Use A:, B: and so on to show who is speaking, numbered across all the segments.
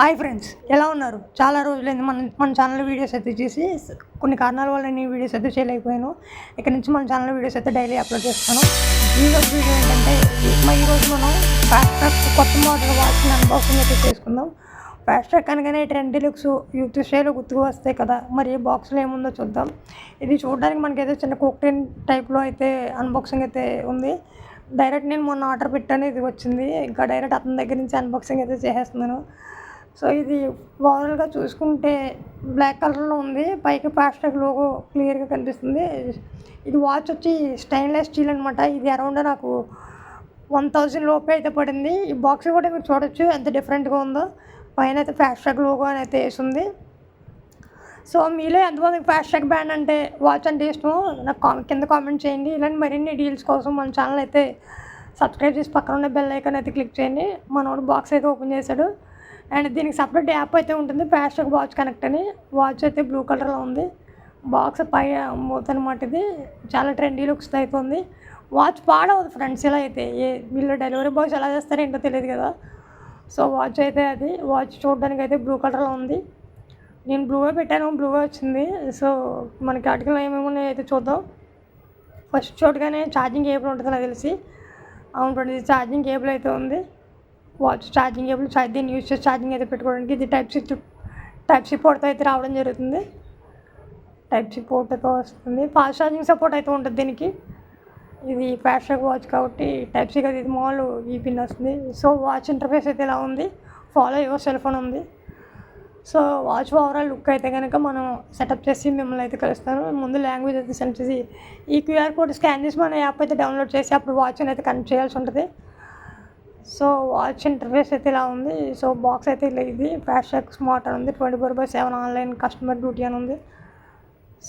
A: Hi friends ఎలా ఉన్నారు? చాలా రోజులైంది మన మన ఛానల్ వీడియోస్ అయితే చేసి కొన్ని కారణాల వల్ల నేను వీడియోస్ అయితే చేయలేకపోయాను. ఇక్కడ నుంచి మన ఛానల్ వీడియోస్ అయితే డైలీ అప్లోడ్ చేస్తాను. ఈరోజు వీడియో ఏంటంటే మా ఈ రోజు మనం ఫాస్ట్ ట్రాక్ కొత్త మోడల్ వాచ్ని అన్బాక్సింగ్ అయితే చేసుకుందాం. ఫాస్ట్ ట్రాక్ అనగానే ట్రెండీ లుక్స్ యూత్ స్టైల్ గుర్తుకు వస్తాయి కదా. మరి బాక్స్లో ఏముందో చూద్దాం. ఇది చూడడానికి మనకైతే చిన్న కోక్టైన్ టైప్లో అయితే అన్బాక్సింగ్ అయితే ఉంది. డైరెక్ట్ నేను మొన్న ఆర్డర్ పెట్టాను ఇది వచ్చింది. ఇంకా డైరెక్ట్ అతని దగ్గర నుంచి అన్బాక్సింగ్ అయితే చేసేస్తున్నాను. సో ఇది ఓవరాల్గా చూసుకుంటే బ్లాక్ కలర్లో ఉంది. పైకి ప్లాస్టిక్ లోగో క్లియర్గా కనిపిస్తుంది. ఇది వాచ్ వచ్చి స్టెయిన్లెస్ స్టీల్ అనమాట ఇది అరౌండ్ నాకు వన్ థౌజండ్ లోపే అయితే పడింది. ఈ బాక్స్ కూడా మీరు చూడొచ్చు ఎంత డిఫరెంట్గా ఉందో. పైన అయితే ఫాస్ట్ ట్రాక్ లోగో అని అయితే వేసింది సో మీలో ఎంతమందికి ఫాస్ట్ ట్రాక్ బ్యాండ్ అంటే వాచ్ అంటే ఇష్టమో నాకు కామెంట్ కింద కామెంట్ చేయండి. ఇలాంటి మరిన్ని డీల్స్ కోసం మన ఛానల్ అయితే సబ్స్క్రైబ్ చేసి పక్కన ఉన్న బెల్ ఐకాన్ అయితే క్లిక్ చేయండి. మనోడు బాక్స్ అయితే ఓపెన్ చేశాడు. అండ్ దీనికి సపరేట్ యాప్ అయితే ఉంటుంది. ఫాస్ట్ వాచ్ కనెక్ట్ అని. వాచ్ అయితే బ్లూ కలర్లో ఉంది. బాక్స్ పై మూత ఇది. చాలా ట్రెండీ లుక్స్ అయితే ఉంది వాచ్ పాడవద్దు ఫ్రెండ్స్ ఇలా అయితే. ఏ వీళ్ళు డెలివరీ బాయ్స్ ఎలా చేస్తారో ఏంటో తెలియదు కదా. సో వాచ్ అయితే అది. వాచ్ చూడడానికి అయితే బ్లూ కలర్లో ఉంది. నేను బ్లూవే పెట్టాను. బ్లూవే వచ్చింది. సో మనకి ఆర్టికల్ ఏమేమి ఉన్నాయో అయితే చూద్దాం. ఫస్ట్ చోటుగానే ఛార్జింగ్ కేబుల్ ఉంటుంది నాకు తెలిసి. అవును ఫ్రెండ్స్ ఇది ఛార్జింగ్ కేబుల్ అయితే ఉంది. ఛార్జింగ్ కేబుల్ ఛార్జ్ దీన్ని యూజ్ చేసి ఛార్జింగ్ అయితే పెట్టుకోవడానికి ఇది type C type C port అయితే రావడం జరుగుతుంది. టైప్ సి పోర్ట్ అయితే వస్తుంది. ఫాస్ట్ ఛార్జింగ్ సపోర్ట్ అయితే ఉంటుంది దీనికి. ఇది ఫాస్ట్ వాచ్ కాబట్టి టైప్ సి కదా ఇది మామూలు ఈ పిన్ వస్తుంది. సో వాచ్ ఇంటర్ఫేస్ అయితే ఇలా ఉంది. ఫాలో యువర్ సెల్ ఫోన్ ఉంది. సో వాచ్ ఓవరాల్ లుక్ అయితే కనుక మనం సెటప్ చేసి మిమ్మల్ని అయితే కలుస్తాను. ముందు లాంగ్వేజ్ అయితే సెండ్ చేసి ఈ క్యూఆర్ కోడ్ స్కాన్ చేసి మన యాప్ అయితే డౌన్లోడ్ చేసి అప్పుడు వాచ్ అయితే కనెక్ట్ చేయాల్సి ఉంటుంది. సో వాచ్ ఇంటర్ఫేస్ అయితే ఇలా ఉంది. సో బాక్స్ అయితే ఇలా ఇది. ఫాస్ట్ స్మార్ట్ అని ఉంది. Twenty four by seven online customer duty అని ఉంది.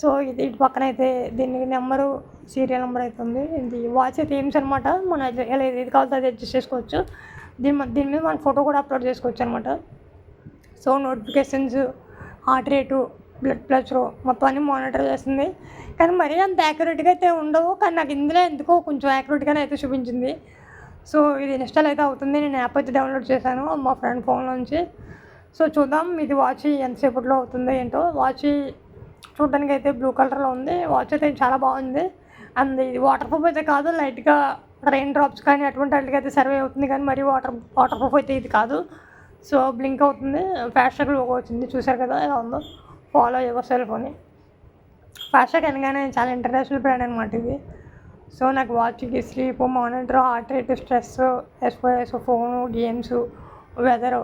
A: సో ఇది ఇటు పక్కన అయితే దీనికి నెంబరు సీరియల్ నెంబర్ అయితే ఉంది. ఇది వాచ్ అయితే ఏమ్స్ అనమాట మన ఎలా ఏది కావాలో అది అడ్జస్ట్ చేసుకోవచ్చు. దీని దీని మీద మన ఫోటో కూడా అప్లోడ్ చేసుకోవచ్చు అనమాట so notifications heart rate blood pressure మొత్తం అన్ని మానిటర్ చేస్తుంది. కానీ మరీ అంత యాక్యురేట్గా అయితే ఉండవు. కానీ నాకు ఇందులో ఎందుకో కొంచెం యాక్యురేట్గానే అయితే చూపించింది. సో ఇది ఇన్స్టాల్ అయితే అవుతుంది. నేను యాప్ అయితే డౌన్లోడ్ చేశాను మా ఫ్రెండ్ ఫోన్ నుంచి. సో చూద్దాం ఇది వాచ్ ఎంతసేపట్లో అవుతుందో ఏంటో. వాచ్ చూడడానికి అయితే బ్లూ కలర్లో ఉంది. వాచ్ అయితే చాలా బాగుంది. అండ్ ఇది వాటర్ ప్రూఫ్ అయితే కాదు లైట్గా రెయిన్ డ్రాప్స్ కానీ అటువంటి వాటికి అయితే సర్వే అవుతుంది కానీ మరి వాటర్ వాటర్ ప్రూఫ్ అయితే ఇది కాదు. సో బ్లింక్ అవుతుంది. ఫ్యాషన్ లోగో వచ్చింది. చూసారు కదా ఎలా ఉందో? ఫాలో యువర్ సెల్ ఫోన్ ఫ్యాషక్ అనగానే చాలా ఇంటర్నేషనల్ బ్రాండ్ అనమాట ఇది. సో నాకు వాచ్కి sleep monitor heart rate stress SOS phone games weather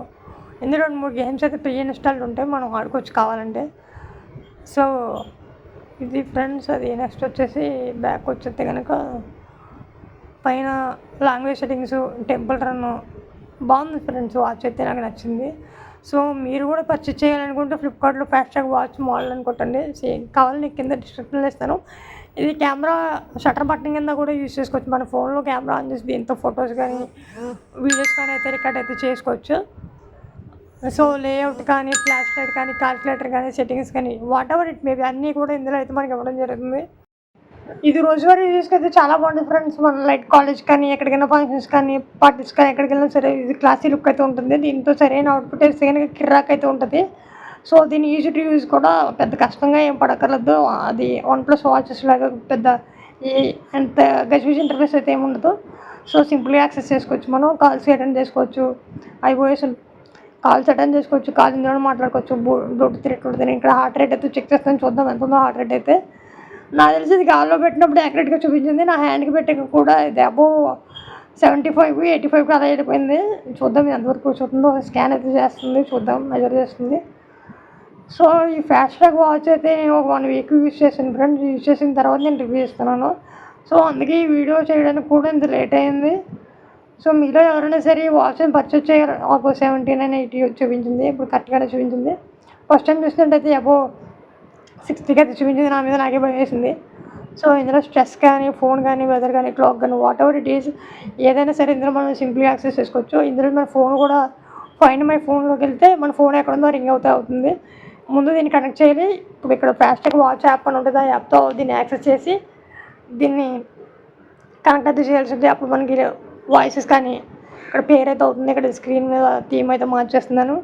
A: ఇందులో రెండు మూడు గేమ్స్ అయితే ప్రీ ఇన్స్టాల్డ్ ఉంటాయి మనం ఆడుకోవచ్చు కావాలంటే. సో ఇది ఫ్రెండ్స్ అది నెక్స్ట్ వచ్చేసి బ్యాక్ వచ్చేస్తే కనుక పైన లాంగ్వేజ్ సెట్టింగ్స్ టెంపుల్ రన్ బాగుంది ఫ్రెండ్స్ వాచ్ అయితే నాకు నచ్చింది. సో మీరు కూడా పర్చేస్ చేయాలనుకుంటే ఫ్లిప్కార్ట్లో ఫాస్ట్ వాచ్ మోడల్ అనుకుంటండి సేమ్ కావాలి నేను కింద డిస్క్రిప్షన్లో ఇస్తాను. ఇది కెమెరా షటర్ బటన్ కింద కూడా యూజ్ చేసుకోవచ్చు. మన ఫోన్లో కెమెరా ఆన్ చేసి దీంతో ఫొటోస్ కానీ వీడియోస్ కానీ అయితే రికార్డ్ అయితే చేసుకోవచ్చు. సో లేఅవుట్ కానీ ఫ్లాష్ లైట్ కానీ కాలిక్యులేటర్ కానీ సెట్టింగ్స్ కానీ వాట్ ఎవర్ ఇట్ మేబీ అన్నీ కూడా ఇందులో అయితే మనకి ఇవ్వడం జరుగుతుంది. ఇది రోజువారీ యూస్కి అయితే చాలా బాగుంటుంది ఫ్రెండ్స్ మనం లైక్ కాలేజ్ కానీ ఎక్కడికైనా ఫంక్షన్స్ కానీ పార్టీస్ కానీ ఎక్కడికైనా సరే ఇది క్లాసీ లుక్ అయితే ఉంటుంది. దీంతో సరైన అవుట్పుట్ వేస్తే కనుక కిర్రాక్ అయితే ఉంటుంది. సో దీని ఈజీ టు యూజ్ కూడా పెద్ద కష్టంగా ఏం పడక్కర్లేదు. అది వన్ ప్లస్ వాచెస్ లాగా పెద్ద ఈ అంత గజిబిజి ఇంటర్ఫేస్ అయితే ఏమి ఉండదు. సో సింపుల్గా యాక్సెస్ చేసుకోవచ్చు మనం. కాల్స్ అటెండ్ చేసుకోవచ్చు. ఐఓఎస్ కాల్స్ అటెండ్ చేసుకోవచ్చు. కాల్ ఇందులో మాట్లాడుకోవచ్చు. బ్లూటూత్ రేట్ ఉంటుంది ఇక్కడ హార్ట్ రేట్ అయితే చెక్ చేస్తాను. చూద్దాం. ఎంత ఉందో హార్ట్ రేట్ అయితే. నాకు తెలిసి ఇది గాల్లో పెట్టినప్పుడు యాక్యురేట్గా చూపించింది. నా హ్యాండ్కి పెట్టాక కూడా ఇది అబో సెవెంటీ ఫైవ్ ఎయిటీ ఫైవ్కి అలా అయిపోయింది చూద్దాం ఎంతవరకు చూస్తుందో స్కాన్ అయితే చేస్తుంది. చూద్దాం. మెజర్ చేస్తుంది. సో ఈ ఫ్యాస్ట్ ట్రాక్ వాచ్ అయితే నేను ఒక వన్ వీక్ యూజ్ చేశాను ఫ్రెండ్స్. యూజ్ చేసిన తర్వాత నేను రివ్యూ ఇస్తున్నాను. సో అందుకే ఈ వీడియో చేయడానికి కూడా ఇంత లేట్ అయింది. సో మీలో ఎవరైనా సరే ఈ వాచ్ని పర్చేజ్ చేయాలి ఒక సెవెంటీ నైన్ ఎయిటీ చూపించింది. ఇప్పుడు కరెక్ట్గానే చూపించింది. ఫస్ట్ టైం చూసినట్టయితే అబో సిక్స్టీకి అయితే చూపించింది నా మీద నాకే భయం వేసింది. సో ఇందులో స్ట్రెస్ కానీ ఫోన్ కానీ వెదర్ కానీ క్లాక్ కానీ వాట్ ఎవర్ ఇట్ ఈస్ ఏదైనా సరే ఇందులో మనం సింపుల్గా యాక్సెస్ చేసుకోవచ్చు. ఇందులో మన ఫోన్ కూడా ఫైన్ మై ఫోన్లోకి వెళ్తే మన ఫోన్ ఎక్కడ ఉందో రింగ్ అవుతా అవుతుంది. ముందు దీన్ని కనెక్ట్ చేయాలి. ఇప్పుడు ఇక్కడ ఫాస్ట్గా వాచ్ యాప్ అని ఉంటుంది ఆ యాప్తో దీన్ని యాక్సెస్ చేసి దీన్ని కనెక్ట్ అయితే చేయాల్సి ఉంటుంది అప్పుడు మనకి వాయిసెస్ కానీ ఇక్కడ పేరు అయితే అవుతుంది. ఇక్కడ స్క్రీన్ మీద థీమ్ అయితే మార్చేస్తున్నాను.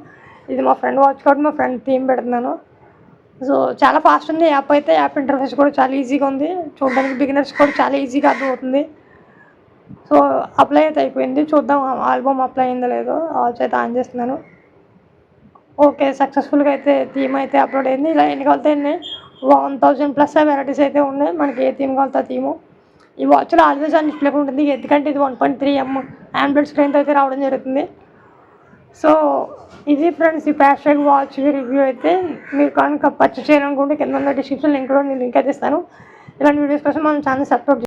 A: ఇది మా ఫ్రెండ్ వాచ్ కాబట్టి మా ఫ్రెండ్ థీమ్ పెడుతున్నాను. సో చాలా ఫాస్ట్ ఉంది. యాప్ అయితే యాప్ ఇంటర్ఫేస్ కూడా చాలా ఈజీగా ఉంది. చూడడానికి బిగినర్స్ కూడా చాలా ఈజీగా అర్థమవుతుంది. సో అప్లై అయితే అయిపోయింది. చూద్దాం ఆల్బమ్ అప్లై అయిందో లేదో. వాచ్ అయితే ఆన్ చేస్తున్నాను. ఓకే సక్సెస్ఫుల్గా అయితే థీమ్ అయితే అప్లోడ్ అయింది. ఇలా ఎన్ని కావాలితే వన్ థౌజండ్ ప్లస్ వెరైటీస్ అయితే ఉన్నాయి. మనకి ఏ థీమ్ కావాలితే థీము ఈ వాచ్లో ఆల్వేస్ అని డిస్ప్లే ఉంటుంది. ఎందుకంటే ఇది one point three M Android స్క్రీన్తో అయితే రావడం జరుగుతుంది. సో ఇది ఫ్రెండ్స్ ఈ ప్యాష్ వాచ్ రివ్యూ అయితే మీరు కనుక పర్చేస్ చేయాలనుకుంటే కింద డిస్క్రిప్షన్ లింక్లో నేను లింక్ అయితే ఇస్తాను. ఇలాంటి వీడియోస్ కోసం మనం ఛానల్ సబ్స్క్రైబ్